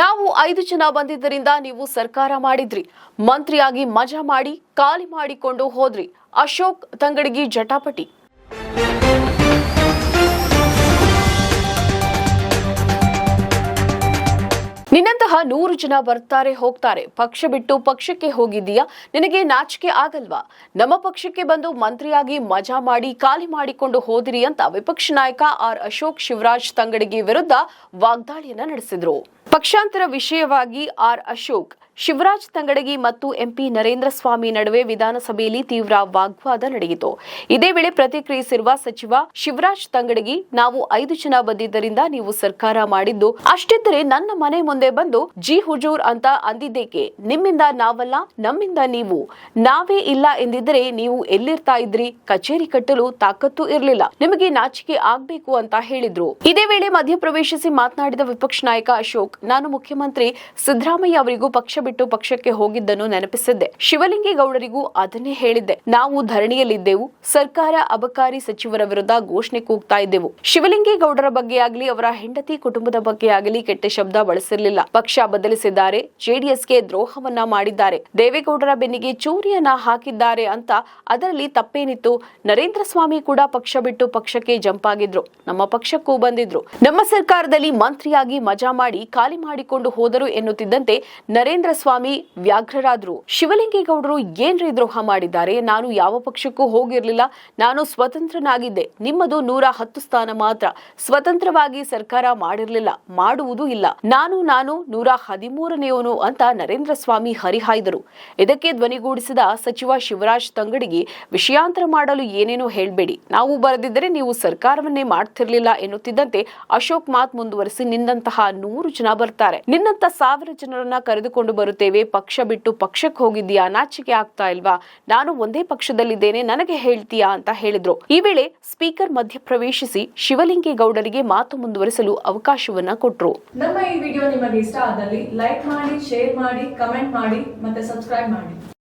ನಾವು ಐದು ಜನ ಬಂದಿದ್ದರಿಂದ ನೀವು ಸರ್ಕಾರ ಮಾಡಿದ್ರಿ. ಮಂತ್ರಿಯಾಗಿ ಮಜಾ ಮಾಡಿ, ಖಾಲಿ ಮಾಡಿಕೊಂಡು ಹೋದ್ರಿ. ಅಶೋಕ್ ತಂಗಡಗಿ ಜಟಾಪಟಿ. ನಿನ್ನಂತಹ ನೂರು ಜನ ಬರ್ತಾರೆ, ಹೋಗ್ತಾರೆ. ಪಕ್ಷ ಬಿಟ್ಟು ಪಕ್ಷಕ್ಕೆ ಹೋಗಿದ್ದೀಯಾ? ನಿನಗೆ ನಾಚಿಕೆ ಆಗಲ್ವಾ? ನಮ್ಮ ಪಕ್ಷಕ್ಕೆ ಬಂದು ಮಂತ್ರಿಯಾಗಿ ಮಜಾ ಮಾಡಿ, ಖಾಲಿ ಮಾಡಿಕೊಂಡು ಹೋದಿರಿ ಅಂತ ವಿಪಕ್ಷ ನಾಯಕ ಆರ್ ಅಶೋಕ್ ಶಿವರಾಜ್ ತಂಗಡಗಿ ವಿರುದ್ಧ ವಾಗ್ದಾಳಿಯನ್ನ ನಡೆಸಿದ್ರು. ಪಕ್ಷಾಂತರ ವಿಷಯವಾಗಿ ಆರ್ ಅಶೋಕ್ ಶಿವರಾಜ್ ತಂಗಡಗಿ ಮತ್ತು ಎಂಪಿ ನರೇಂದ್ರ ಸ್ವಾಮಿ ನಡುವೆ ವಿಧಾನಸಭೆಯಲ್ಲಿ ತೀವ್ರ ವಾಗ್ವಾದ ನಡೆಯಿತು. ಇದೇ ವೇಳೆ ಪ್ರತಿಕ್ರಿಯಿಸಿರುವ ಸಚಿವ ಶಿವರಾಜ್ ತಂಗಡಗಿ, ನಾವು ಐದು ಜನ ಬಂದಿದ್ದರಿಂದ ನೀವು ಸರ್ಕಾರ ಮಾಡಿದ್ದು, ಅಷ್ಟಿದ್ದರೆ ನನ್ನ ಮನೆ ಮುಂದೆ ಬಂದು ಜಿ ಹುಜೂರ್ ಅಂತ ಅಂದಿದ್ದೇಕೆ? ನಿಮ್ಮಿಂದ ನಾವಲ್ಲ, ನಮ್ಮಿಂದ ನೀವು. ನಾವೇ ಇಲ್ಲ ಎಂದಿದ್ದರೆ ನೀವು ಎಲ್ಲಿರ್ತಾ ಇದ್ರಿ? ಕಚೇರಿ ಕಟ್ಟಲು ತಾಕತ್ತು ಇರಲಿಲ್ಲ. ನಿಮಗೆ ನಾಚಿಕೆ ಆಗ್ಬೇಕು ಅಂತ ಹೇಳಿದ್ರು. ಇದೇ ವೇಳೆ ಮಧ್ಯಪ್ರವೇಶಿಸಿ ಮಾತನಾಡಿದ ವಿಪಕ್ಷ ನಾಯಕ ಅಶೋಕ್, ನಾನು ಮುಖ್ಯಮಂತ್ರಿ ಸಿದ್ದರಾಮಯ್ಯ ಅವರಿಗೂ ಪಕ್ಷ ಬಿಟ್ಟು ಪಕ್ಷಕ್ಕೆ ಹೋಗಿದ್ದನ್ನು ನೆನಪಿಸಿದ್ದೆ. ಶಿವಲಿಂಗೇಗೌಡರಿಗೂ ಅದನ್ನೇ ಹೇಳಿದ್ದೆ. ನಾವು ಧರಣಿಯಲ್ಲಿದ್ದೆವು. ಸರ್ಕಾರ ಅಬಕಾರಿ ಸಚಿವರ ವಿರುದ್ಧ ಘೋಷಣೆ ಕೂಗ್ತಾ ಇದ್ದೆವು. ಶಿವಲಿಂಗೇಗೌಡರ ಬಗ್ಗೆ ಅವರ ಹೆಂಡತಿ ಕುಟುಂಬದ ಬಗ್ಗೆ ಕೆಟ್ಟ ಶಬ್ದ ಬಳಸಿರಲಿಲ್ಲ. ಪಕ್ಷ ಬದಲಿಸಿದ್ದಾರೆ. ಜೆಡಿಎಸ್ಗೆ ದ್ರೋಹವನ್ನ ಮಾಡಿದ್ದಾರೆ. ದೇವೇಗೌಡರ ಬೆನ್ನಿಗೆ ಚೂರಿಯನ್ನ ಹಾಕಿದ್ದಾರೆ ಅಂತ ಅದರಲ್ಲಿ ತಪ್ಪೇನಿತ್ತು. ನರೇಂದ್ರ ಸ್ವಾಮಿ ಕೂಡ ಪಕ್ಷ ಬಿಟ್ಟು ಪಕ್ಷಕ್ಕೆ ಜಂಪ್ ಆಗಿದ್ರು. ನಮ್ಮ ಪಕ್ಷಕ್ಕೂ ಬಂದಿದ್ರು. ನಮ್ಮ ಸರ್ಕಾರದಲ್ಲಿ ಮಂತ್ರಿಯಾಗಿ ಮಜಾ ಮಾಡಿ, ಖಾಲಿ ಮಾಡಿಕೊಂಡು ಹೋದರು ಎನ್ನುತ್ತಿದ್ದಂತೆ ನರೇಂದ್ರ ಸ್ವಾಮಿ ವ್ಯಾಘ್ರರಾದ್ರು. ಶಿವಲಿಂಗೇಗೌಡರು ಏನ್ರಿ ದ್ರೋಹ ಮಾಡಿದ್ದಾರೆ? ನಾನು ಯಾವ ಪಕ್ಷಕ್ಕೂ ಹೋಗಿರ್ಲಿಲ್ಲ. ನಾನು ಸ್ವತಂತ್ರನಾಗಿದ್ದೆ. ನಿಮ್ಮದು ನೂರ ಹತ್ತು ಸ್ಥಾನ ಮಾತ್ರ. ಸ್ವತಂತ್ರವಾಗಿ ಸರ್ಕಾರ ಮಾಡಿರ್ಲಿಲ್ಲ. ಮಾಡುವುದೂ ಇಲ್ಲ. ನಾನು ನಾನು ನೂರ ಹದಿಮೂರನೆಯವನು ಅಂತ ನರೇಂದ್ರ ಸ್ವಾಮಿ ಹರಿಹಾಯ್ದರು. ಇದಕ್ಕೆ ಧ್ವನಿಗೂಡಿಸಿದ ಸಚಿವ ಶಿವರಾಜ್ ತಂಗಡಿಗೆ ವಿಷಯಾಂತರ ಮಾಡಲು ಏನೇನೋ ಹೇಳಬೇಡಿ. ನಾವು ಬರೆದಿದ್ದರೆ ನೀವು ಸರ್ಕಾರವನ್ನೇ ಮಾಡ್ತಿರ್ಲಿಲ್ಲ ಎನ್ನುತ್ತಿದ್ದಂತೆ ಅಶೋಕ್ ಮಾತ್ ಮುಂದುವರೆಸಿ ನಿನ್ನಂತಹ ನೂರು ಜನ ಬರ್ತಾರೆ. ನಿನ್ನಂತ ಸಾವಿರ ಜನರನ್ನ ಕರೆದುಕೊಂಡು ಬರುತ್ತೇವೆ. ಪಕ್ಷ ಬಿಟ್ಟು ಪಕ್ಷಕ್ಕೆ ಹೋಗಿದ್ದೀಯಾ? ನಾಚಿಕೆ ಆಗ್ತಾ ಇಲ್ವಾ? ನಾನು ಒಂದೇ ಪಕ್ಷದಲ್ಲಿದ್ದೇನೆ, ನನಗೆ ಹೇಳ್ತೀಯಾ ಅಂತ ಹೇಳಿದ್ರು. ಈ ವೇಳೆ ಸ್ಪೀಕರ್ ಮಧ್ಯಪ್ರವೇಶಿಸಿ ಶಿವಲಿಂಗೇಗೌಡರಿಗೆ ಮಾತು ಮುಂದುವರಿಸಲು ಅವಕಾಶವನ್ನ ಕೊಟ್ರು. ನಮ್ಮ ಈ ವಿಡಿಯೋ ನಿಮಗೆ ಇಷ್ಟ ಆದಲ್ಲಿ ಲೈಕ್ ಮಾಡಿ, ಶೇರ್ ಮಾಡಿ, ಕಮೆಂಟ್ ಮಾಡಿ ಮತ್ತೆ ಸಬ್ಸ್ಕ್ರೈಬ್ ಮಾಡಿ.